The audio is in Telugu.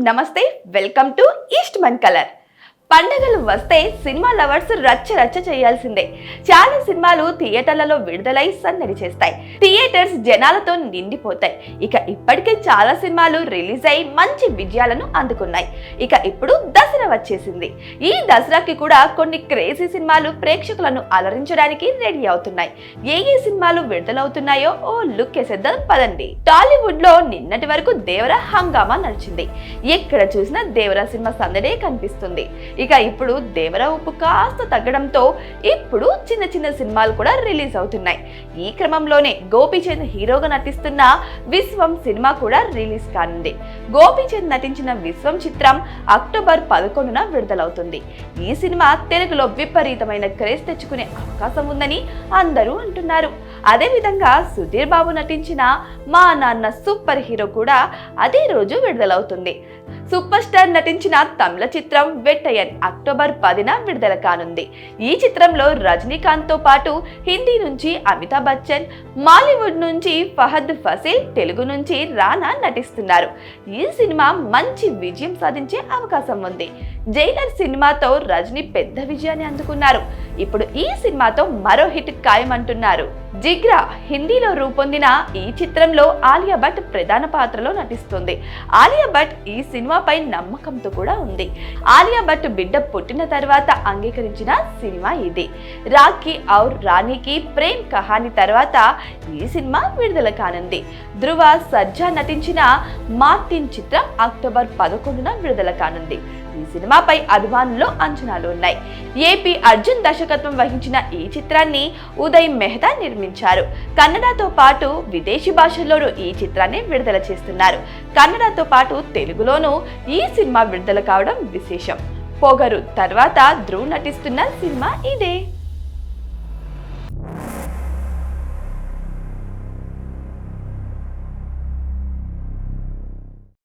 నమస్తే welcome to Eastman colour పండగలు వస్తే సినిమా లవర్స్ రచ్చ రచ్చ చేయాల్సిందే. చాలా సినిమాలు థియేటర్లలో విడుదలై సందడి చేస్తాయి. థియేటర్స్ జనాలతో నిండిపోతాయి. ఇక ఇప్పటికే చాలా సినిమాలు రిలీజ్ అయి మంచి విజయాలను అందుకున్నాయి. ఇక ఇప్పుడు దసరా వచ్చేసింది. ఈ దసరాకి కూడా కొన్ని క్రేజీ సినిమాలు ప్రేక్షకులను అలరించడానికి రెడీ అవుతున్నాయి. ఏ ఏ సినిమాలు విడుదలవుతున్నాయో ఓ లుక్ వేసేద్దాం పదండి. టాలీవుడ్లో నిన్నటి వరకు దేవర హంగామా నడిచింది. ఎక్కడ చూసినా దేవరా సినిమా సందడే కనిపిస్తుంది. ఇక ఇప్పుడు దేవర ఉప్పు కాస్త తగ్గడంతో ఇప్పుడు చిన్న చిన్న సినిమాలు కూడా రిలీజ్ అవుతున్నాయి. ఈ క్రమంలోనే గోపీచంద్ హీరోగా నటిస్తున్న విశ్వం సినిమా కూడా రిలీజ్ కానుంది. గోపీచంద్ నటించిన విశ్వం చిత్రం అక్టోబర్ పదకొండున విడుదలవుతుంది. ఈ సినిమా తెలుగులో విపరీతమైన క్రేజ్ తెచ్చుకునే అవకాశం ఉందని అందరూ అంటున్నారు. అదేవిధంగా సుధీర్ బాబు నటించిన మా నాన్న సూపర్ హీరో కూడా అదే రోజు విడుదలవుతుంది. సూపర్ స్టార్ నటించిన తమిళ చిత్రం వెట్టయన్ అక్టోబర్ పదిన విడుదల కానుంది. ఈ చిత్రంలో రజనీకాంత్తో పాటు హిందీ నుంచి అమితాబ్ బచ్చన్ మాలీవుడ్ నుంచి ఫహద్ ఫసీల్ తెలుగు నుంచి రానా నటిస్తున్నారు. ఈ సినిమా మంచి విజయం సాధించే అవకాశం ఉంది. జైలర్ సినిమాతో రజనీ పెద్ద విజయాన్ని అందుకున్నారు. ఇప్పుడు ఈ సినిమాతో మరో హిట్ ఖాయమంటున్నారు. జిగ్రా హిందీలో రూపొందిన ఈ చిత్రంలో ఆలియా భట్ ప్రధాన పాత్రలో నటిస్తుంది. ఆలియా భట్ ఈ సినిమా సినిమాపై నమ్మకంతో కూడా ఉంది. ఆలియా భట్ బిడ్డ పుట్టిన తర్వాత అంగీకరించిన సినిమా ఇది. రాఖీ ఔర్ రాణికి ప్రేమ్ కహాని తర్వాత ఈ సినిమా విడుదల కానుంది. ధృవ సజ్జా నటించిన మార్టిన్ చిత్రం అక్టోబర్ పదకొండున విడుదల కానుంది. ఈ సినిమాపై అభిమానుల్లో అంచనాలు ఉన్నాయి. ఏపీ అర్జున్ దర్శకత్వం వహించిన ఈ చిత్రాన్ని ఉదయ్ మెహతా నిర్మించారు. కన్నడతో పాటు విదేశీ భాషల్లోనూ ఈ చిత్రాన్ని విడుదల చేస్తున్నారు. కన్నడతో పాటు తెలుగులోనూ ఈ సినిమా విడుదల కావడం విశేషం. పొగరు తర్వాత ధ్రువ్ నటిస్తున్న సినిమా ఇదే.